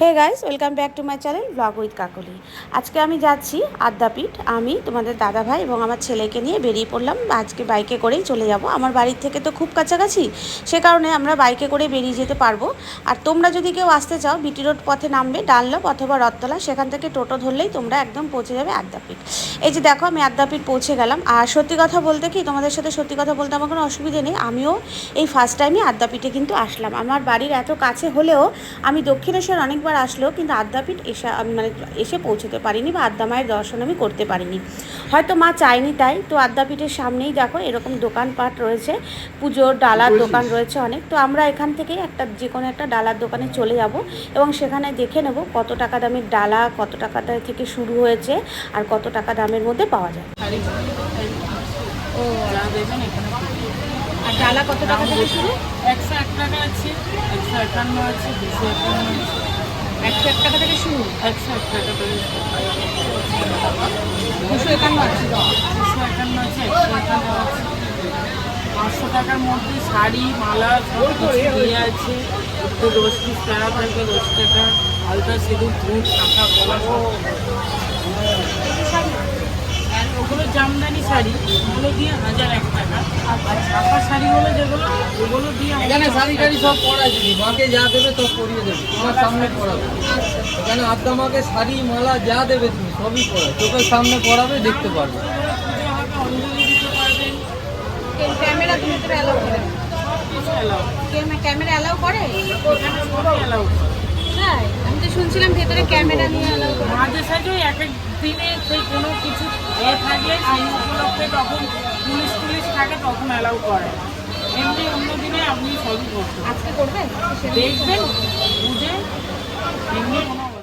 Hey guys welcome back to my channel vlog with Kakoli আজকে আমি যাচ্ছি আদ্যাপীঠ। আমি তোমাদের দাদা ভাই এবং আমার ছেলেকে নিয়ে বেরিয়ে পড়লাম। আজকে বাইকে করেই চলে যাব। আমার বাড়ির থেকে তো খুব কাছাকাছি, সে কারণে আমরা বাইকে করে বেরিয়ে যেতে পারব। আর তোমরা যদি কেউ আসতে চাও বিটি রোড পথে নামবে, ডানলপ অথবা রথতলা, সেখান থেকে টোটো ধরলেই তোমরা একদম পৌঁছে যাবে আদ্যাপীঠ। এই যে দেখো, আমি আদ্যাপীঠ পৌঁছে গেলাম। আর সত্যি কথা বলতে কি, তোমাদের সাথে সত্যি কথা বলতে আমার কোনো অসুবিধে নেই। আমিও এই ফার্স্ট টাইমই আদ্যাপীঠে কিন্তু আসলাম। আমার বাড়ির এত কাছে হলেও আমি দক্ষিণেশ্বর অনেকবার আসলেও কিন্তু আদ্যাপীঠ এসে আমি মানে এসে পৌঁছতে পারিনি বা আদ্যা মায়ের দর্শন আমি করতে পারিনি। হয়তো মা চায়নি তাই। তো আদ্যাপীঠের সামনেই দেখো এরকম দোকানপাট রয়েছে। পুজোর ডালার দোকান রয়েছে অনেক। তো আমরা এখান থেকে একটা যে কোনো একটা ডালার দোকানে চলে যাব এবং সেখানে দেখে নেব কত টাকা দামের ডালা কত টাকা থেকে শুরু হয়েছে আর কত টাকা দামের মধ্যে পাওয়া যায়। ও আর ডালা কত টাকা থেকে শুরু? একশো এক টাকা আছে একশো একান্ন আছে দুশো একান্ন আছে। একশো এক টাকা থেকে শুরু। একশো এক টাকা থেকে দুশো একান্ন আছে। দুশো একান্ন আছে একশো একান্ন আছে। পাঁচশো টাকার মধ্যে শাড়ি মালা সব কিছু দিয়ে আছে। একটু দশ পিস টাকা থাকবে দশ টাকা। আলতা সিঁদুর ধূপ টাকা আর ওগুলো জামদানি শাড়ি ওগুলো দিয়ে হাজার এক টাকা। আর ছাপা শাড়িগুলো যেগুলো ওগুলো দিয়ে এখানে শাড়ি টাড়ি সব পরা দিবি মাকে যা দেবে সব পরিয়ে দেবে তোমার সামনে পরাবে। এখানে আদ্যা মাকে শাড়ি মালা যা দেবে তুমি সবই পরা চোখের সামনে পরাবে দেখতে পারবে। ক্যামেরা অ্যালাউ করে? কিছু অ্যালাউ ক্যামেরা অ্যালাউ করে? এখানে সবই অ্যালাউ হ্যাঁ আমি তো শুনছিলাম ভেতরে ক্যামেরা নিয়ে অ্যালাউ করে। মাঝে সাঝে এক এক দিনে সেই কোনো কিছু এ থাকলে সেই উপলক্ষে তখন পুলিশ টুলিশ থাকে তখন অ্যালাউ করে। এমনি অন্য দিনে আপনি সবই করতে আজকে করবেন? দেখবেন বুঝে এমনি কোনো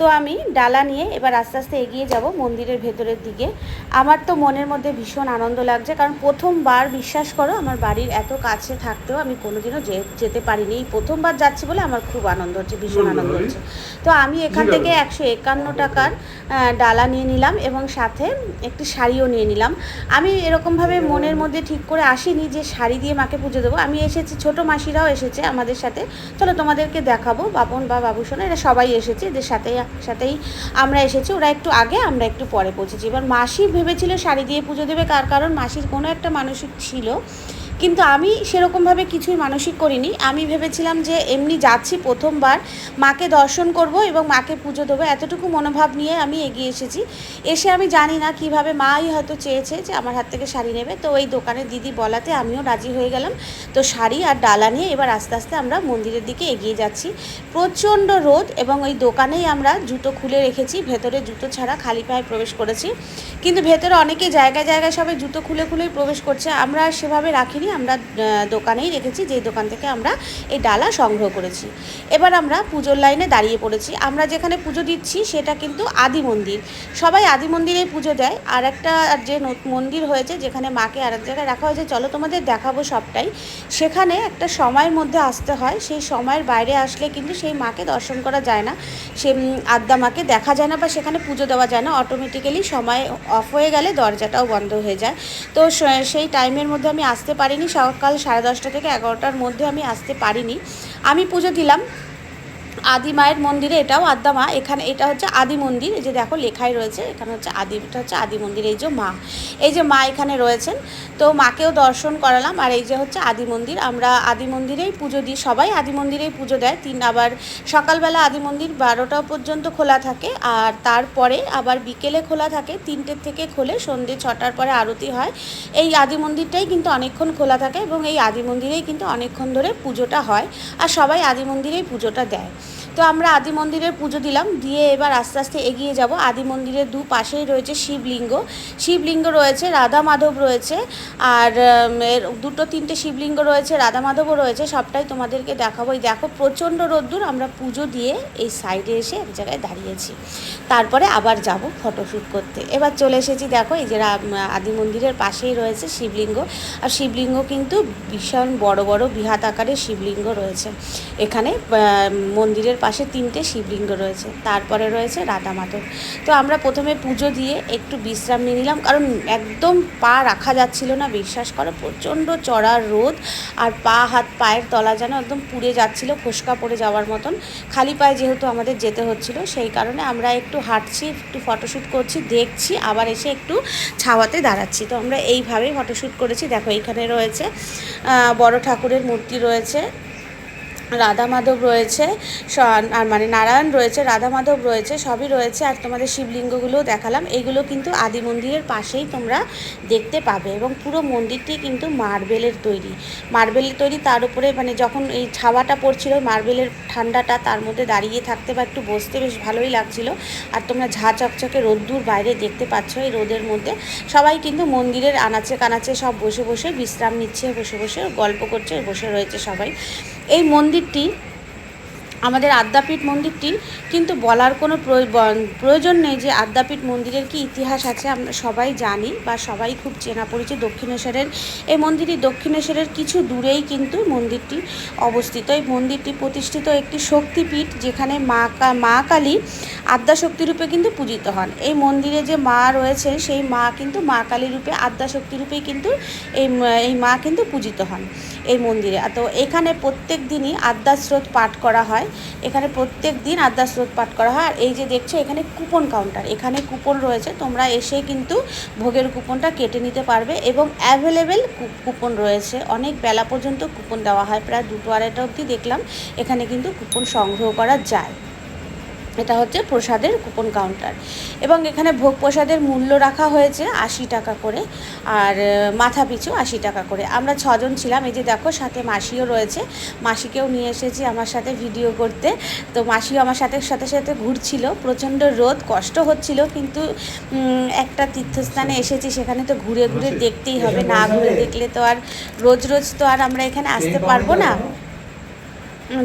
তো আমি ডালা নিয়ে এবার আস্তে আস্তে এগিয়ে যাব মন্দিরের ভেতরের দিকে। আমার তো মনের মধ্যে ভীষণ আনন্দ লাগছে কারণ প্রথমবার বিশ্বাস করো আমার বাড়ির এত কাছে থাকতেও আমি কোনোদিনও যে- যেতে পারিনি। এই প্রথমবার যাচ্ছি বলে আমার খুব আনন্দ হচ্ছে ভীষণ আনন্দ হচ্ছে। তো আমি এখান থেকে একশো একান্ন টাকার ডালা নিয়ে নিলাম এবং সাথে একটি শাড়িও নিয়ে নিলাম। আমি এরকমভাবে মনের মধ্যে ঠিক করে আসিনি যে শাড়ি দিয়ে মাকে পুজো দেবো। আমি এসেছি ছোট মাসিরাও এসেছে আমাদের সাথে। চলো তোমাদেরকে দেখাবো বাপন বা বাবুসোনা এরা সবাই এসেছে এদের সাথেই সাথেই আমরা এসেছি। ওরা একটু আগে, আমরা একটু পরে পৌঁছেছি। এবার মাসি ভেবেছিল শাড়ি দিয়ে পুজো দেবে, কার কারণ মাসির কোনো একটা মানসিক ছিল। কিন্তু আমি সেরকমভাবে কিছুই মানসিক করিনি। আমি ভেবেছিলাম যে এমনি যাচ্ছি প্রথমবার, মাকে দর্শন করব এবং মাকে পুজো দেবো। এতটুকু মনোভাব নিয়ে আমি এগিয়ে এসেছি। এসে আমি জানি না কীভাবে মাই হয়তো চেয়েছে যে আমার হাত থেকে শাড়ি নেবে। তো ওই দোকানের দিদি বলাতে আমিও রাজি হয়ে গেলাম। তো শাড়ি আর ডালা নিয়ে এবার আস্তে আস্তে আমরা মন্দিরের দিকে এগিয়ে যাচ্ছি। প্রচণ্ড রোদ এবং ওই দোকানেই আমরা জুতো খুলে রেখেছি। ভেতরে জুতো ছাড়া খালি পায়ে প্রবেশ করেছি। কিন্তু ভেতরে অনেকে জায়গায় জায়গায় সবাই জুতো খুলে খুলেই প্রবেশ করছে। আমরা সেভাবে রাখিনি। আমরা দোকানেই রেখেছি, যেই দোকান থেকে আমরা এই ডালা সংগ্রহ করেছি। এবার আমরা পুজোর লাইনে দাঁড়িয়ে পড়েছি। আমরা যেখানে পুজো দিচ্ছি সেটা কিন্তু আদি মন্দির। সবাই আদি মন্দিরেই পুজো দেয়। আর একটা যে মন্দির হয়েছে, যেখানে মাকে আর এক জায়গায় রাখা হয়েছে, চলো তোমাদের দেখাবো সবটাই। সেখানে একটা সময়ের মধ্যে আসতে হয়। সেই সময়ের বাইরে আসলে কিন্তু সেই মাকে দর্শন করা যায় না। সে আদ্যা মাকে দেখা যায় না বা সেখানে পুজো দেওয়া যায় না। অটোমেটিক্যালি সময় অফ হয়ে গেলে দরজাটাও বন্ধ হয়ে যায়। তো সেই টাইমের মধ্যে আমি আসতে পারিনি সকাল সাড়ে দশটা থেকে এগারোটার মধ্যে আমি আসতে পারিনি। আমি পুজো দিলাম আদি মায়ের মন্দিরে এটাও আদ্যা মা। এখানে এটা হচ্ছে আদি মন্দির। এই যে দেখো লেখাই রয়েছে। এখানে হচ্ছে আদি, এটা হচ্ছে আদি মন্দির। এই যে মা। এই যে মা এখানে রয়েছেন। তো মাকেও দর্শন করালাম। আর এই যে হচ্ছে আদি মন্দির। আমরা আদি মন্দিরেই পুজো দিই। সবাই আদি মন্দিরেই পুজো দেয়। তিন আবার সকালবেলা আদি মন্দির বারোটা পর্যন্ত খোলা থাকে। আর তারপরে আবার বিকেলে খোলা থাকে। তিনটের থেকে খোলে সন্ধ্যে ছটার পরে আরতি হয়। এই আদি মন্দিরটাই কিন্তু অনেকক্ষণ খোলা থাকে এবং এই আদি মন্দিরেই কিন্তু অনেকক্ষণ ধরে পুজোটা হয়। আর সবাই আদি মন্দিরেই পুজোটা দেয়। তো আমরা আদি মন্দিরের পুজো দিলাম, দিয়ে এবার আস্তে আস্তে এগিয়ে যাব। আদি মন্দিরের দু পাশেই রয়েছে শিবলিঙ্গ। শিবলিঙ্গ রয়েছে, রাধা মাধব রয়েছে, আর এর দুটো তিনটে শিবলিঙ্গ রয়েছে, রাধা মাধবও রয়েছে, সবটাই তোমাদেরকে দেখাবো। এই দেখো, প্রচণ্ড রোদ্দুর, আমরা পুজো দিয়ে এই সাইডে এসে এক জায়গায় দাঁড়িয়েছি। তারপরে আবার যাব ফটোশ্যুট করতে। এবার চলে এসেছি, দেখো, এই যে আদি মন্দিরের পাশেই রয়েছে শিবলিঙ্গ। আর শিবলিঙ্গ কিন্তু ভীষণ বড় বড় বৃহৎ আকারের শিবলিঙ্গ রয়েছে। এখানে মন্দিরের পাশে তিনটে শিবলিঙ্গ রয়েছে, তারপরে রয়েছে রাধা মাধব। তো আমরা প্রথমে পুজো দিয়ে একটু বিশ্রাম নিয়ে নিলাম, কারণ একদম পা রাখা যাচ্ছিল না, বিশ্বাস করো, প্রচণ্ড চড়া রোদ আর পা, হাত, পায়ের তলা যেন একদম পুড়ে যাচ্ছিল, ফোসকা পড়ে যাওয়ার মতন। খালি পায়ে যেহেতু আমাদের যেতে হচ্ছিল, সেই কারণে আমরা একটু হাঁটছি, একটু ফটোশ্যুট করছি, দেখছি, আবার এসে একটু ছাওয়াতে দাঁড়াচ্ছি। তো আমরা এইভাবেই ফটোশ্যুট করেছি। দেখো এইখানে রয়েছে বড় ঠাকুরের মূর্তি রয়েছে রাধা মাধব রয়েছে আর মানে নারায়ণ রয়েছে, রাধা মাধব রয়েছে, সবই রয়েছে, আর তোমাদের শিবলিঙ্গগুলোও দেখালাম। এইগুলো কিন্তু আদি মন্দিরের পাশেই তোমরা দেখতে পাবে এবং পুরো মন্দিরটি কিন্তু মার্বেলের তৈরি। মার্বেলের তৈরি তার উপরে মানে যখন এই ছাওয়াটা পড়ছিল, মার্বেলের ঠান্ডাটা তার মধ্যে দাঁড়িয়ে থাকতে বা একটু বসতে বেশ ভালোই লাগছিল। আর তোমরা ঝা চকচকে রোদ্দুর বাইরে দেখতে পাচ্ছ এই রোদের মধ্যে। সবাই কিন্তু মন্দিরের আনাচে কানাচে সব বসে বসে বিশ্রাম নিচ্ছে, বসে বসে গল্প করছে, বসে রয়েছে সবাই। এই মন্দিরটি, আমাদের আদ্যাপীঠ মন্দিরটি, কিন্তু বলার কোনো প্রয়োজন নেই যে আদ্যাপীঠ মন্দিরের কি ইতিহাস আছে, আমরা সবাই জানি বা সবাই খুব চেনা পরিচিত দক্ষিণেশ্বরের। এই মন্দিরটি দক্ষিণেশ্বরের কিছু দূরেই কিন্তু মন্দিরটি অবস্থিত। এই মন্দিরটি প্রতিষ্ঠিত একটি শক্তিপীঠ যেখানে মা মা কালী আদ্যাশক্তি রূপে কিন্তু পূজিত হন। এই মন্দিরে যে মা রয়েছে সেই মা কিন্তু মা কালী রূপে, আদ্যাশক্তি রূপেই কিন্তু এই এই মা কিন্তু পূজিত হন। এই মন্দিরে। তো এখানে প্রত্যেক দিনই আদ্যাস্রোত পাঠ করা হয়। এখানে প্রত্যেক দিন আদ্যাস্রোত পাঠ করা হয়। আর এই যে দেখছ, এখানে কুপন কাউন্টার এখানে কুপন রয়েছে। তোমরা এসে কিন্তু ভোগের কুপনটা কেটে নিতে পারবে এবং অ্যাভেলেবেল কুপন রয়েছে। অনেক বেলা পর্যন্ত কুপন দেওয়া হয়। প্রায় দুটো আড়াইটা অবধি দেখলাম। এখানে কিন্তু কুপন সংগ্রহ করা যায়। এটা হচ্ছে প্রসাদের কুপন কাউন্টার। এবং এখানে ভোগ প্রসাদের মূল্য রাখা হয়েছে আশি টাকা করে আর মাথা পিছু আশি টাকা করে। আমরা ছজন ছিলাম এই যে দেখো সাথে মাসিও রয়েছে। মাসিকেও নিয়ে এসেছি আমার সাথে ভিডিও করতে। তো মাসিও আমার সাথে সাথে সাথে ঘুরছিল। প্রচণ্ড রোদ কষ্ট হচ্ছিল কিন্তু একটা তীর্থস্থানে এসেছি সেখানে তো ঘুরে ঘুরে দেখতেই হবে। না ঘুরে দেখলে তো আর রোজ রোজ তো আর আমরা এখানে আসতে পারব না।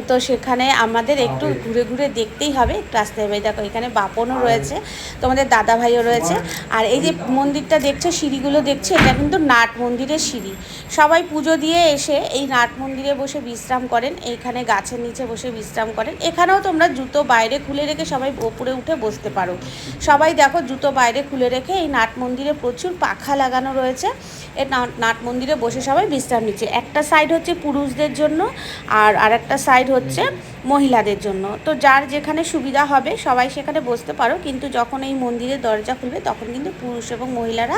তো সেখানে আমাদের একটু ঘুরে ঘুরে দেখতেই হবে একটু আসতে হবে। দেখো এখানে বাপনও রয়েছে তোমাদের দাদা ভাইও রয়েছে আর এই যে মন্দিরটা দেখছ সিঁড়িগুলো দেখছ এটা কিন্তু নাট মন্দিরের সিঁড়ি। সবাই পুজো দিয়ে এসে এই নাট মন্দিরে বসে বিশ্রাম করেন এইখানে গাছের নিচে বসে বিশ্রাম করেন। এখানেও তোমরা জুতো বাইরে খুলে রেখে সবাই ওপরে উঠে বসতে পারো। সবাই দেখো জুতো বাইরে খুলে রেখে এই নাট মন্দিরে প্রচুর পাখা লাগানো রয়েছে। এই নাট- নাট মন্দিরে বসে সবাই বিশ্রাম নিচ্ছে। একটা সাইড হচ্ছে পুরুষদের জন্য আর আরেকটা সাইড হচ্ছে। মহিলাদের জন্য। তো যার যেখানে সুবিধা হবে, সবাই সেখানে বসতে পারো, কিন্তু যখন এই মন্দিরের দরজা খুলবে, তখন কিন্তু পুরুষ এবং মহিলারা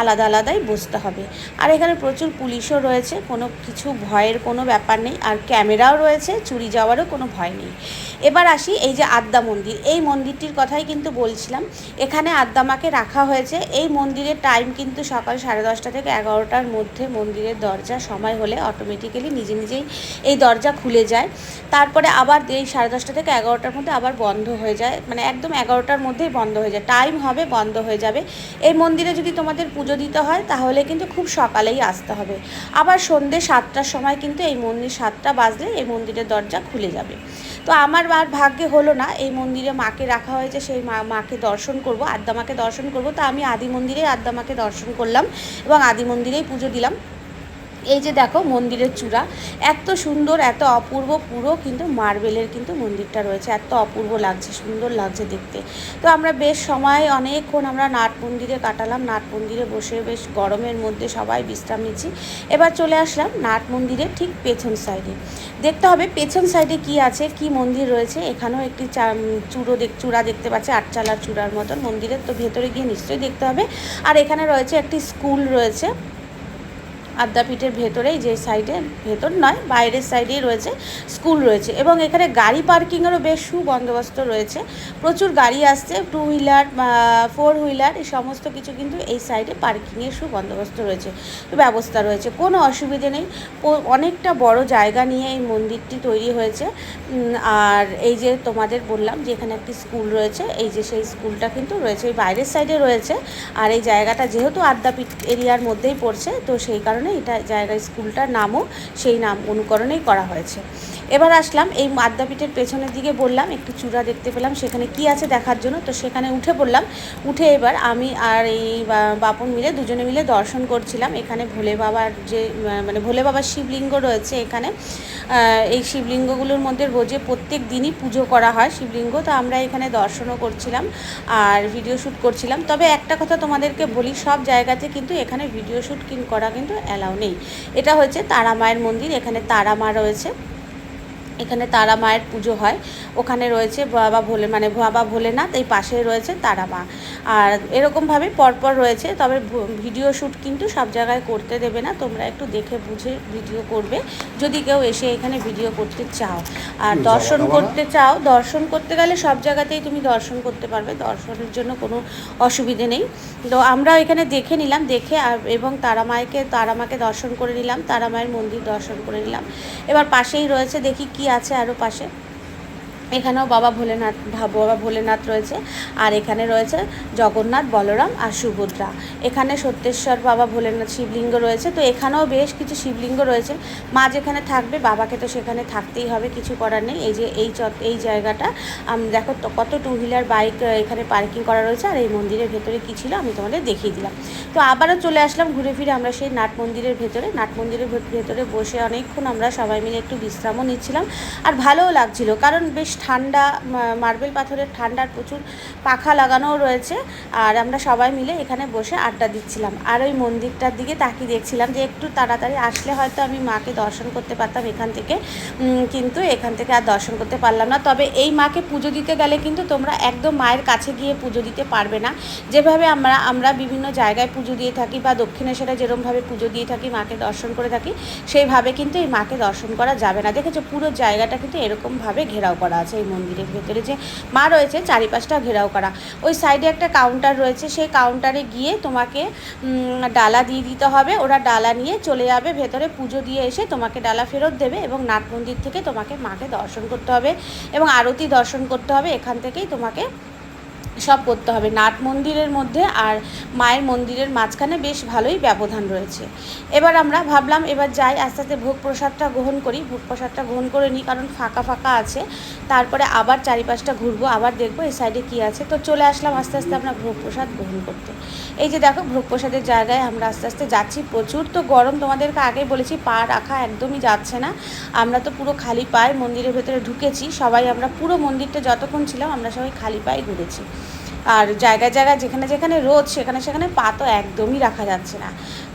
আলাদা আলাদাই বসতে হবে। আর এখানে প্রচুর পুলিশও রয়েছে, কোনো কিছু ভয়ের কোনো ব্যাপার নেই, আর ক্যামেরাও রয়েছে, চুরি যাওয়ারও কোনো ভয় নেই। এবার আসি এই যে আদ্যা মন্দির। এই মন্দিরটির কথাই কিন্তু বলছিলাম, এখানে আদ্যামাকে রাখা হয়েছে। এই মন্দিরের টাইম কিন্তু সকাল সাড়ে দশটা থেকে এগারোটার মধ্যে মন্দিরের দরজা সময় হলে অটোমেটিক্যালি নিজে নিজেই এই দরজা খুলে যায়। তারপরে আবার এই সাড়ে দশটা থেকে এগারোটার মধ্যে আবার বন্ধ হয়ে যায়। মানে একদম এগারোটার মধ্যেই বন্ধ হয়ে যায়। টাইম হবে, বন্ধ হয়ে যাবে। এই মন্দিরে যদি তোমাদের পুজো দিতে হয়, তাহলে কিন্তু খুব সকালেই আসতে হবে। আবার সন্ধ্যে সাতটার সময় কিন্তু এই মন্দির সাতটা বাজলে এই মন্দিরের দরজা খুলে যাবে। তো আমার আর ভাগ্যে হলো না, এই মন্দিরে মাকে রাখা হয়েছে, সেই মা, মাকে দর্শন করব আদ্যা মাকে দর্শন করব। তা আমি আদি মন্দিরে আদ্যা মাকে দর্শন করলাম এবং আদি মন্দিরেই পুজো দিলাম। এই যে দেখো মন্দিরের চূড়া, এত সুন্দর, এত অপূর্ব, পুরো কিন্তু মার্বেলের কিন্তু মন্দিরটা রয়েছে। এত অপূর্ব লাগছে, সুন্দর লাগছে দেখতে। তো আমরা বেশ সময়, অনেকক্ষণ আমরা নাট মন্দিরে কাটালাম। নাট মন্দিরে বসে বেশ গরমের মধ্যে সবাই বিশ্রাম নিচ্ছি। এবার চলে আসলাম নাট মন্দিরের ঠিক পেছন সাইডে। দেখতে হবে পেছন সাইডে কি আছে, কি মন্দির রয়েছে। এখানেও একটি চূড়ো দেখ, চূড়া দেখতে পাচ্ছি আটচালার চূড়ার মতন মন্দিরের। তো ভেতরে গিয়ে নিশ্চয়ই দেখতে হবে। আর এখানে রয়েছে একটি স্কুল রয়েছে। আদ্যাপীঠের ভেতরেই যে সাইডে ভেতর নয়, বাইরের সাইডেই রয়েছে স্কুল রয়েছে এবং এখানে গাড়ি পার্কিংয়েরও বেশ সুবন্দোবস্ত রয়েছে। প্রচুর গাড়ি আসছে টু হুইলার ফোর হুইলার এই সমস্ত কিছু কিন্তু এই সাইডে পার্কিংয়ের সুবন্দোবস্ত রয়েছে, ব্যবস্থা রয়েছে। কোনো অসুবিধে নেই অনেকটা বড় জায়গা নিয়ে এই মন্দিরটি তৈরি হয়েছে। আর এই যে তোমাদের বললাম যে এখানে একটি স্কুল রয়েছে, এই যে সেই স্কুলটা কিন্তু রয়েছে এই বাইরের সাইডে রয়েছে। আর এই জায়গাটা যেহেতু আদ্যাপীঠ এরিয়ার মধ্যেই পড়ছে, তো সেই কারণে এটা জায়গায় স্কুলটার নামও সেই নাম অনুকরণেই করা হয়েছে। এবার আসলাম, এই আদ্যাপীঠের পেছনের দিকে বললাম, একটু চূড়া দেখতে পেলাম, সেখানে কি আছে দেখার জন্য। তো সেখানে উঠে পড়লাম উঠে এবার আমি আর এই বাপন মিলে দুজনে মিলে দর্শন করছিলাম। এখানে ভোলে বাবার যে মানে ভোলে বাবার শিবলিঙ্গ রয়েছে এখানে। এই শিবলিঙ্গগুলোর মধ্যে রোজে প্রত্যেক দিনই পুজো করা হয় শিবলিঙ্গ। তো আমরা এখানে দর্শনও করছিলাম আর ভিডিও শ্যুট করছিলাম। তবে একটা কথা তোমাদেরকে বলি, সব জায়গাতে কিন্তু এখানে ভিডিও শ্যুট করা কিন্তু অ্যালাউ নেই। এটা হচ্ছে তারা মায়ের মন্দির, এখানে তারা মা রয়েছে। এখানে তারা মায়ের পুজো হয়। ওখানে রয়েছে বাবা ভোলে মানে বাবা ভোলেনাথ এই পাশে রয়েছে তারা মা। আর এরকমভাবে পরপর রয়েছে তবে ভিডিও শ্যুট কিন্তু সব জায়গায় করতে দেবে না তোমরা একটু দেখে বুঝে ভিডিও করবে যদি কেউ এসে এখানে ভিডিও করতে চাও। আর দর্শন করতে চাও দর্শন করতে গেলে সব জায়গাতেই তুমি দর্শন করতে পারবে দর্শনের জন্য কোনো অসুবিধে নেই। তো আমরা এখানে দেখে নিলাম দেখে আর এবং তারা মায়েকে তারা মাকে দর্শন করে নিলাম তারা মায়ের মন্দির দর্শন করে নিলাম। এবার পাশেই রয়েছে দেখি কি আছে আরও পাশে। এখানেও বাবা ভোলেনাথ বাবা ভোলেনাথ রয়েছে। আর এখানে রয়েছে জগন্নাথ, বলরাম আর সুভদ্রা। এখানে সত্যেশ্বর, বাবা ভোলেনাথ শিবলিঙ্গ রয়েছে। তো এখানেও বেশ কিছু শিবলিঙ্গ রয়েছে। মা যেখানে থাকবে, বাবাকে তো সেখানে থাকতেই হবে, কিছু করার নেই। এই যে, এই চত, এই জায়গাটা দেখো কত টু হুইলার বাইক এখানে পার্কিং করা রয়েছে। আর এই মন্দিরের ভেতরে কী ছিল, আমি তোমাদের দেখিয়ে দিলাম। তো আবারও চলে আসলাম ঘুরে ফিরে আমরা সেই নাট মন্দিরের ভেতরে। নাট মন্দিরের ভেতরে বসে অনেকক্ষণ আমরা সবাই মিলে একটু বিশ্রামও নিচ্ছিলাম। আর ভালোও লাগছিল, কারণ বেশ ঠান্ডা মার্বেল পাথরের ঠান্ডার প্রচুর পাখা লাগানোও রয়েছে। আর আমরা সবাই মিলে এখানে বসে আড্ডা দিচ্ছিলাম। আর ওই মন্দিরটার দিকে তাকিয়ে দেখছিলাম যে একটু তাড়াতাড়ি আসলে হয়তো আমি মাকে দর্শন করতে পারতাম এখান থেকে। কিন্তু এখান থেকে আর দর্শন করতে পারলাম না। তবে এই মাকে পুজো দিতে গেলে কিন্তু তোমরা একদম মায়ের কাছে গিয়ে পুজো দিতে পারবে না। যেভাবে আমরা আমরা বিভিন্ন জায়গায় পুজো দিয়ে থাকি বা দক্ষিণেশ্বরে যেরমভাবে পুজো দিয়ে থাকি, মাকে দর্শন করে থাকি, সেইভাবে কিন্তু এই মাকে দর্শন করা যাবে না। দেখেছ পুরো জায়গাটা কিন্তু এরকমভাবে ঘেরাও করা আছে এই মন্দিরের ভেতরে যে মা রয়েছে চারিপাশটা ঘেরাও করা। ওই সাইডে একটা কাউন্টার রয়েছে, সেই কাউন্টারে গিয়ে তোমাকে ডালা দিয়ে দিতে হবে। ওরা ডালা নিয়ে চলে যাবে, ভেতরে পুজো দিয়ে এসে তোমাকে ডালা ফেরত দেবে এবং নাট মন্দির থেকে তোমাকে মাকে দর্শন করতে হবে এবং আরতি দর্শন করতে হবে। এখান থেকেই তোমাকে সব করতে হবে। নাট মন্দিরের মধ্যে আর মায়ের মন্দিরের মাঝখানে বেশ ভালোই ব্যবধান রয়েছে। এবার আমরা ভাবলাম এবার যাই, আস্তে আস্তে ভোগ প্রসাদটা গ্রহণ করি। ভোগ প্রসাদটা গ্রহণ করে নিই কারণ ফাঁকা ফাঁকা আছে। তারপরে আবার চারিপাশটা ঘুরবো, আবার দেখব এই সাইডে কী আছে। তো চলে আসলাম আস্তে আস্তে আমরা ভোগ প্রসাদ গ্রহণ করতে। এই যে দেখো ভোগ প্রসাদের জায়গায় আমরা আস্তে আস্তে যাচ্ছি প্রচুর। তো গরম তোমাদেরকে আগে বলেছি, পা রাখা একদমই যাচ্ছে না। আমরা তো পুরো খালি পায়ে মন্দিরের ভেতরে ঢুকেছি। সবাই আমরা পুরো মন্দিরটা যতক্ষণ ছিলাম আমরা সবাই খালি পায়ে ঘুরেছি। আর জায়গায় জায়গায় যেখানে যেখানে রোদ, সেখানে সেখানে পা তো একদমই রাখা যাচ্ছে না।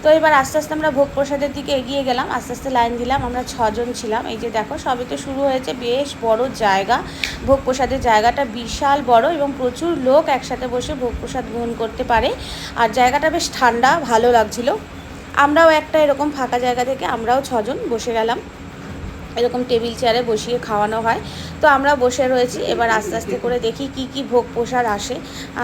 তো এবার আস্তে আস্তে আমরা ভোগ প্রসাদের দিকে এগিয়ে গেলাম, আস্তে আস্তে লাইন দিলাম, আমরা ছজন ছিলাম। এই যে দেখো, সবই তো শুরু হয়েছে, বেশ বড় জায়গা। ভোগ প্রসাদের জায়গাটা বিশাল বড় এবং প্রচুর লোক একসাথে বসে ভোগ প্রসাদ গ্রহণ করতে পারে। আর জায়গাটা বেশ ঠান্ডা, ভালো লাগছিল। আমরাও একটা এরকম ফাঁকা জায়গা থেকে আমরাও ছজন বসে গেলাম। এরকম টেবিল চেয়ারে বসিয়ে খাওয়ানো হয়। তো আমরা বসে রয়েছি, এবার আস্তে আস্তে করে দেখি কি কি ভোগ প্রসাদ আসে,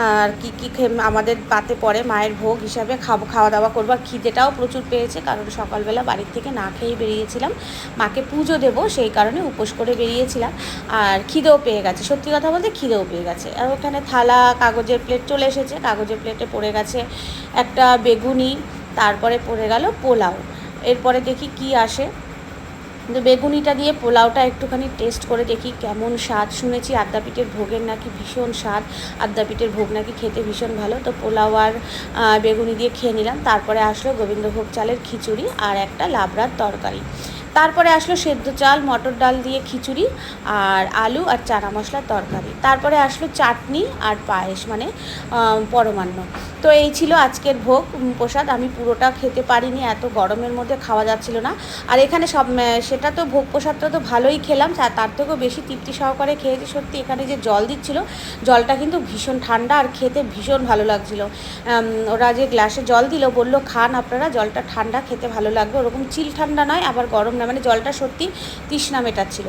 আর কি কি আমাদের পাতে পড়ে মায়ের ভোগ হিসাবে খাব, খাওয়া দাওয়া করব। আর খিদেটাও প্রচুর পেয়েছে, কারণ সকালবেলা বাড়ির থেকে না খেয়েই বেরিয়েছিলাম। মাকে পুজো দেবো, সেই কারণে উপোস করে বেরিয়েছিলাম। আর খিদেও পেয়ে গেছে, সত্যি কথা বলতে খিদেও পেয়ে গেছে। আর ওখানে থালা, কাগজের প্লেট চলে এসেছে, কাগজের প্লেটে পড়ে গেছে একটা বেগুনি, তারপরে পড়ে গেল পোলাও। এরপরে দেখি কি আসে। কিন্তু বেগুনিটা দিয়ে পোলাওটা একটুখানি টেস্ট করে দেখি কেমন স্বাদ। শুনেছি আদ্যাপীঠের ভোগের নাকি ভীষণ স্বাদ। আদ্যাপীঠের ভোগ নাকি খেতে ভীষণ ভালো। তো পোলাও আর বেগুনি দিয়ে খেয়ে নিলাম। তারপরে আসলো গোবিন্দভোগ চালের খিচুড়ি আর একটা লাবড়ার তরকারি। তারপরে আসলো সেদ্ধ চাল, মটর ডাল দিয়ে খিচুড়ি আর আলু আর চানা মশলার তরকারি। তারপরে আসলো চাটনি আর পায়েস মানে পরমান্ন। তো এই ছিল আজকের ভোগ প্রসাদ। আমি পুরোটা খেতে পারিনি, এত গরমের মধ্যে খাওয়া যাচ্ছিল না। আর এখানে সব সেটা তো ভোগ প্রসাদটা তো ভালোই খেলাম তার থেকেও বেশি তৃপ্তি সহকারে খেয়েছি। সত্যি এখানে যে জল দিচ্ছিল, জলটা কিন্তু ভীষণ ঠান্ডা আর খেতে ভীষণ ভালো লাগছিল। ওরা যে গ্লাসে জল দিল, বলল, খান আপনারা, জলটা ঠান্ডা খেতে ভালো লাগবে। ওরকম চিল ঠান্ডা নয়, আবার গরম না মানে জলটা সত্যি তৃষ্ণা মেটাচ্ছিল।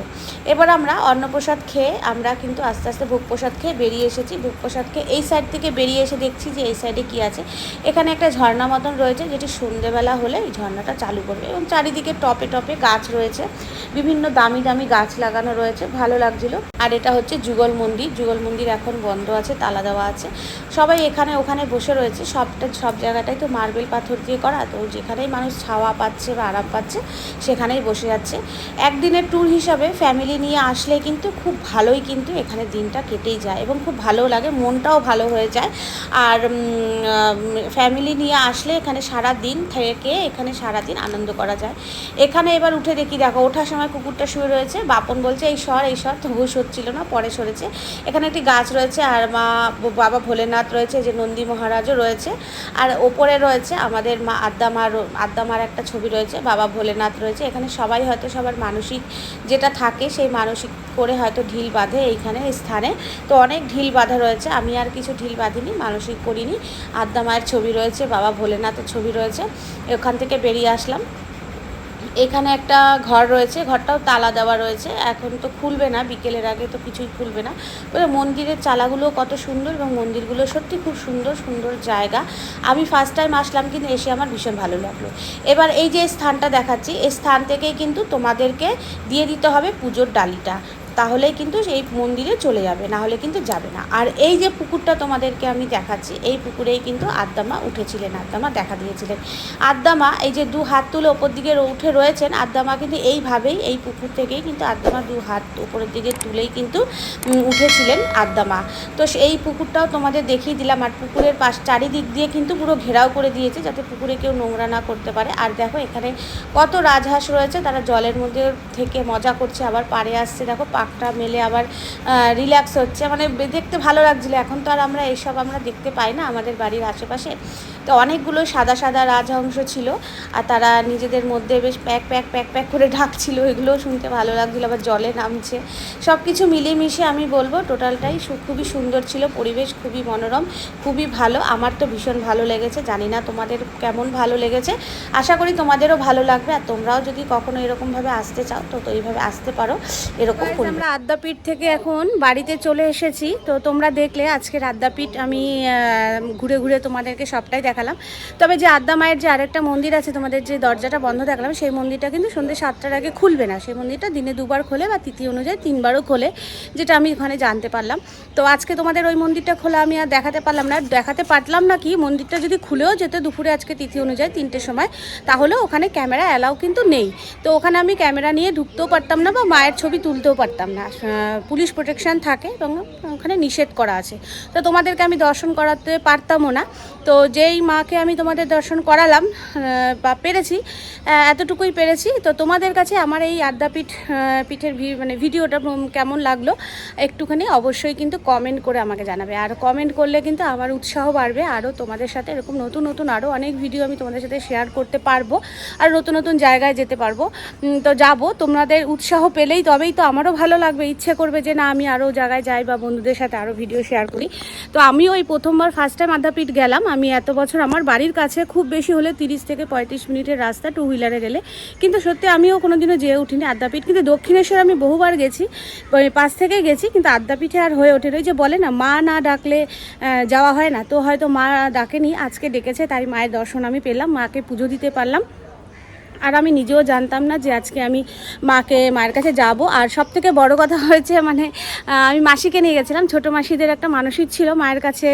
এবার আমরা অন্নপ্রসাদ খেয়ে, আমরা কিন্তু আস্তে আস্তে ভোগ প্রসাদ খেয়ে বেরিয়ে এসেছি। ভোগ প্রসাদ খেয়ে এই সাইড থেকে বেরিয়ে এসে দেখছি যে এই সাইডে সাইডে কি আছে? এখানে একটা ঝর্ণা মতন রয়েছে, যেটি সন্ধেবেলা হলে এই ঝর্ণাটা চালু করবে এবং চারিদিকে টপে টপে গাছ রয়েছে। বিভিন্ন দামি দামি গাছ লাগানো রয়েছে, ভালো লাগছিল। আর এটা হচ্ছে যুগল মন্দির। যুগল মন্দির এখন বন্ধ আছে, তালা দেওয়া আছে। সবাই এখানে ওখানে বসে রয়েছে। সবটা, সব জায়গাটাই তো মার্বেল পাথর দিয়ে করা, তো যেখানেই মানুষ ছাওয়া পাচ্ছে বা আরাম পাচ্ছে, সেখানেই বসে যাচ্ছে। একদিনের ট্যুর হিসাবে ফ্যামিলি নিয়ে আসলে কিন্তু খুব ভালোই কিন্তু এখানে দিনটা কেটেই যায় এবং খুব ভালো লাগে, মনটাও ভালো হয়ে যায়। আর ফ্যামিলি নিয়ে আসলে এখানে সারা দিন থেকে এখানে সারা দিন আনন্দ করা যায়। এখানে এবার উঠে দেখি, দেখো, ওঠার সময় কুকুরটা শুয়ে রয়েছে। বাপন বলছে, এই সর এই সর। তবু সরছিল না, পরে সরেছে। এখানে একটি গাছ রয়েছে, আর মা বাবা ভোলেনাথ রয়েছে, যে নন্দী মহারাজও রয়েছে। আর ওপরে রয়েছে আমাদের মা আদ্দামার আদ্দামার একটা ছবি রয়েছে, বাবা ভোলেনাথ রয়েছে। এখানে সবাই হয়তো সবার মানসিক যেটা থাকে, সেই মানসিক করে হয়তো ঢিল বাঁধে এইখানে স্থানে। তো অনেক ঢিল বাঁধা রয়েছে। আমি আর কিছু ঢিল বাঁধিনি, মানসিক করিনি। আদ্যা মায়ের ছবি রয়েছে, বাবা ভোলেনাথের ছবি রয়েছে। ওখান থেকে বেরিয়ে আসলাম। এখানে একটা ঘর রয়েছে, ঘরটাও তালা দেওয়া রয়েছে। এখন তো খুলবে না, বিকেলের আগে তো কিছুই খুলবে না। তবে মন্দিরের চালাগুলো কত সুন্দর এবং মন্দিরগুলো সত্যি খুব সুন্দর সুন্দর জায়গা। আমি ফার্স্ট টাইম আসলাম কিন্তু এসে আমার ভীষণ ভালো লাগল। এবার এই যে স্থানটা দেখাচ্ছি, এই স্থান থেকেই কিন্তু তোমাদেরকে দিয়ে দিতে হবে পুজোর ডালিটা। তাহলেই কিন্তু এই মন্দিরে চলে যাবে না হলে কিন্তু যাবে না। আর এই যে পুকুরটা তোমাদেরকে আমি দেখাচ্ছি, এই পুকুরেই কিন্তু আদ্দামা উঠেছিলেন, আদ্দামা দেখা দিয়েছিলেন। আদ্দামা এই যে দু হাত তুলে ওপর দিকে উঠে রয়েছেন, আদ্দামা কিন্তু এইভাবেই এই পুকুর থেকেই কিন্তু আদ্দামা দু হাত উপরের দিকে তুলেই কিন্তু উঠেছিলেন আদ্দামা। তো এই পুকুরটাও তোমাদের দেখিয়ে দিলাম, আর পুকুরের পাশ চারিদিক দিয়ে কিন্তু পুরো ঘেরাও করে দিয়েছে, যাতে পুকুরে কেউ নোংরা না করতে পারে। আর দেখো এখানে কত রাজহাঁস রয়েছে, তারা জলের মধ্যে থেকে মজা করছে, আবার পাড়ে আসছে, দেখো পাকটা মেলে আবার রিল্যাক্স হচ্ছে। মানে দেখতে ভালো লাগছিল। এখন তো আর আমরা এসব আমরা দেখতে পাই না আমাদের বাড়ির আশেপাশে। তো অনেকগুলো সাদা সাদা রাজহংস ছিল আর তারা নিজেদের মধ্যে বেশ প্যাক প্যাক প্যাক প্যাক করে ডাকছিল। এগুলোও শুনতে ভালো লাগছিল। আবার জলে নামছে। সব কিছু মিলিয়ে মিশিয়ে আমি বলব, টোটালটাই খুবই সুন্দর ছিল। পরিবেশ খুবই মনোরম, খুবই ভালো। আমার তো ভীষণ ভালো লেগেছে। জানি না তোমাদের কেমন ভালো লেগেছে। আশা করি তোমাদেরও ভালো লাগবে। আর তোমরাও যদি কখনো এরকমভাবে আসতে চাও, তো তো এইভাবে আসতে পারো। এরকম আমরা আদ্যাপীঠ থেকে এখন বাড়িতে চলে এসেছি। তো তোমরা দেখলে আজকের আদ্যাপীঠ আমি ঘুরে ঘুরে তোমাদেরকে সবটাই দেখালাম। তবে যে আদ্যা মায়ের যে আরেকটা মন্দির আছে, তোমাদের যে দরজাটা বন্ধ দেখালাম, সেই মন্দিরটা কিন্তু সন্ধ্যে সাতটার আগে খুলবে না। সেই মন্দিরটা দিনে দুবার খোলে বা তিথি অনুযায়ী তিনবারও খোলে, যেটা আমি ওখানে জানতে পারলাম। তো আজকে তোমাদের ওই মন্দিরটা খোলা আমি আর দেখাতে পারলাম না। দেখাতে পারলাম না কি, মন্দিরটা যদি খুলেও যেত দুপুরে আজকে তিথি অনুযায়ী তিনটের সময়, তাহলে ওখানে ক্যামেরা অ্যালাউ কিন্তু নেই। তো ওখানে আমি ক্যামেরা নিয়ে ঢুকতেও পারতাম না বা মায়ের ছবি তুলতেও পারতাম পুলিশ প্রোটেকশন থাকে এবং ওখানে নিষেধ করা আছে। তো তোমাদেরকে আমি দর্শন করাতে পারতামও না। তো যেই মাকে আমি তোমাদের দর্শন করালাম বা পেরেছি এতটুকুই পেরেছি। তো তোমাদের কাছে আমার এই আদ্যাপীঠ পিঠের মানে ভিডিওটা কেমন লাগল, একটুখানি অবশ্যই কিন্তু কমেন্ট করে আমাকে জানাবে। আর কমেন্ট করলে কিন্তু আমার উৎসাহ বাড়বে। আরও তোমাদের সাথে এরকম নতুন নতুন আরও অনেক ভিডিও আমি তোমাদের সাথে শেয়ার করতে পারব আর নতুন নতুন জায়গায় যেতে পারব। তো যাব। তোমাদের উৎসাহ পেলেই তবেই তো আমারও ভালো লাগবে, ইচ্ছে করবে যে না, আমি আরও জায়গায় যাই বা বন্ধুদের সাথে আরও ভিডিও শেয়ার করি। তো আমিও ওই প্রথমবার ফার্স্ট টাইম আদ্যাপীঠ গেলাম। আমি এত বছর আমার বাড়ির কাছে খুব বেশি হলে তিরিশ থেকে পঁয়ত্রিশ মিনিটের রাস্তা টু হুইলারে গেলে। কিন্তু সত্যি আমিও কোনোদিনও যেয়ে উঠিনি আদ্যাপীঠ। কিন্তু দক্ষিণেশ্বর আমি বহুবার গেছি পাশ থেকে গেছি, কিন্তু আদ্যাপীঠে আর হয়ে ওঠে ওই যে বলে না, মা না ডাকলে যাওয়া হয় না। তো হয়তো মা ডাকেনি, আজকে ডেকেছে তাই মায়ের দর্শন আমি পেলাম, মাকে পুজো দিতে পারলাম। আর আমি নিজেও জানতাম না যে আজকে আমি মাকে, মায়ের কাছে যাব। আর সব থেকে বড় কথা হয়েছে মানে আমি মাসিকে নিয়ে গেছিলাম। ছোটো মাসিদের একটা মানসিক ছিল, মায়ের কাছে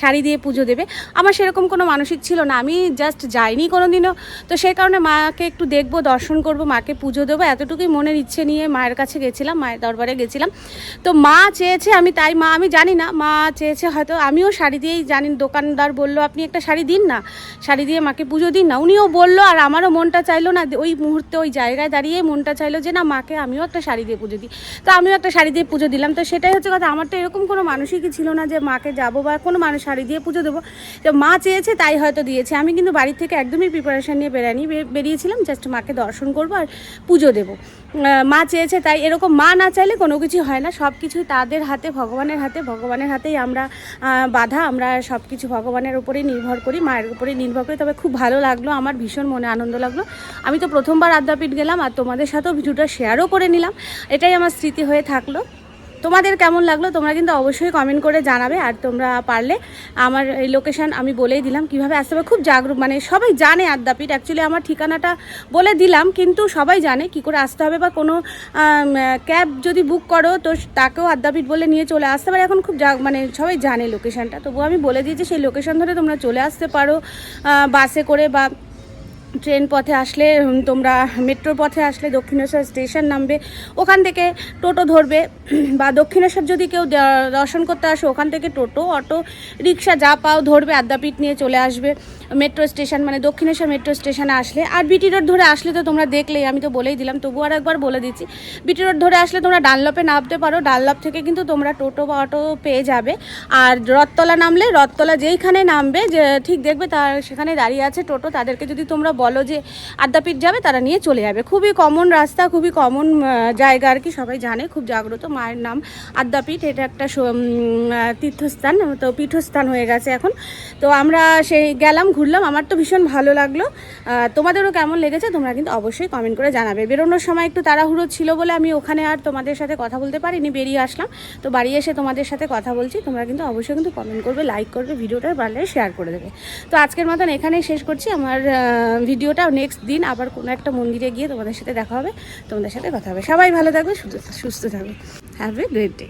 শাড়ি দিয়ে পুজো দেবে। আমার সেরকম কোনো মানসিক ছিল না। আমি জাস্ট যাইনি কোনো দিনও তো সেই কারণে মাকে একটু দেখব, দর্শন করব, মাকে পুজো দেবো। এতটুকুই মনের ইচ্ছে নিয়ে মায়ের কাছে গেছিলাম, মায়ের দরবারে গেছিলাম। তো মা চেয়েছে আমি তাই, মা আমি জানি না, মা চেয়েছে হয়তো আমিও শাড়ি দিয়েই জানি। দোকানদার বলল, আপনি একটা শাড়ি দিন না। শাড়ি দিয়ে মাকে পুজো দিন না। উনিও বলল, আর আমারও মনটা চাইলো না, ওই মুহূর্তে ওই জায়গায় দাঁড়িয়ে মনটা চাইলো যে, না, মাকে আমিও একটা শাড়ি দিয়ে পুজো দিই। তো আমিও একটা শাড়ি দিয়ে পুজো দিলাম। তো সেটাই হচ্ছে কথা, আমার তো এরকম কোনো মানসিকই ছিল না যে, মাকে যাব বা কোনো মানুষ শাড়ি দিয়ে পুজো দেবো। তো মা চেয়েছে, তাই হয়তো দিয়েছে। আমি কিন্তু বাড়ি থেকে একদমই প্রিপারেশান নিয়ে বেরানি বেরিয়েছিলাম জাস্ট মাকে দর্শন করব আর পুজো দেবো। মা চেয়েছে, তাই এরকম মা না চাইলে কোনো কিছু হয় না। সব কিছুই তাদের হাতে, ভগবানের হাতে, ভগবানের হাতেই আমরা বাধা। আমরা সব কিছু ভগবানের উপরেই নির্ভর করি, মায়ের উপরেই নির্ভর করি। তবে খুব ভালো লাগল, আমার ভীষণ মনে আনন্দ লাগল। আমি তো প্রথমবার আদ্যাপীঠ গেলাম আর তোমাদের সাথেও ভিডিওটা শেয়ারও করে নিলাম। এটাই আমার স্মৃতি হয়ে থাকল। তোমাদের কেমন লাগল তোমরা কিন্তু অবশ্যই কমেন্ট করে জানাবে আর তোমরা পারলে আমার এই লোকেশন আমি বলেই দিলাম কীভাবে আসতে হবে। খুব জাগরুক মানে সবাই জানে আদ্যাপীঠ। অ্যাকচুয়ালি আমার ঠিকানাটা বলে দিলাম কিন্তু সবাই জানে কি করে আসতে হবে বা কোনো ক্যাব যদি বুক করো তো তাকেও আদ্যাপীঠ বলে নিয়ে চলে আসতে পারে। এখন খুব জাগ মানে সবাই জানে লোকেশনটা তবুও আমি বলে দিয়েছি সেই লোকেশন ধরে তোমরা চলে আসতে পারো বাসে করে বা ট্রেন পথে আসলে তোমরা মেট্রোর পথে আসলে দক্ষিণেশ্বর স্টেশন নামবে। ওখান থেকে টোটো ধরবে বা দক্ষিণেশ্বর যদি কেউ দর্শন করতে আসে, ওখান থেকে টোটো, অটো, রিক্সা যা পাও ধরবে, আদ্যাপীঠ নিয়ে চলে আসবে মেট্রো স্টেশন মানে দক্ষিণেশ্বর মেট্রো স্টেশনে আসলে। আর বিটি রোড ধরে আসলে তো তোমরা দেখলেই, আমি তো বলেই দিলাম তবু আর একবার বলে দিচ্ছি। বিটি রোড ধরে আসলে তোমরা ডানলপে নামতে পারো, ডানলপ থেকে কিন্তু তোমরা টোটো বা অটো পেয়ে যাবে। আর রথতলা নামলে, রথতলা যেইখানে নামবে, যে ঠিক দেখবে তার সেখানে দাঁড়িয়ে আছে টোটো, তাদেরকে যদি তোমরা বলো যে আদ্যাপীঠ যাবে, তারা নিয়ে চলে যাবে। খুবই কমন রাস্তা, খুবই কমন জায়গা আর কি, সবাই জানে, খুব জাগ্রত। মায়ের নাম আদ্যাপীঠ, এটা একটা তীর্থস্থান, তো পীঠস্থান হয়ে গেছে এখন। তো আমরা সেই গেলাম, ঘুরলাম, আমার তো ভীষণ ভালো লাগল। তোমাদেরও কেমন লেগেছে, তোমরা কিন্তু অবশ্যই কমেন্ট করে জানাবে। বেরোনোর সময় একটু তাড়াহুড়ো ছিল বলে আমি ওখানে আর তোমাদের সাথে কথা বলতে পারিনি, বেরিয়ে আসলাম। তো বাড়ি এসে তোমাদের সাথে কথা বলছি, তোমরা কিন্তু অবশ্যই কিন্তু কমেন্ট করবে লাইক করবে, ভিডিওটা পারলে শেয়ার করে দেবে। তো আজকের মতন এখানেই শেষ করছি। আমার ভিডিওটা নেক্সট দিন আবার কোনো একটা মন্দিরে গিয়ে তোমাদের সাথে দেখা হবে, তোমাদের সাথে কথা হবে। সবাই ভালো থাকবে, সুস্থ থাকবে। Have a great day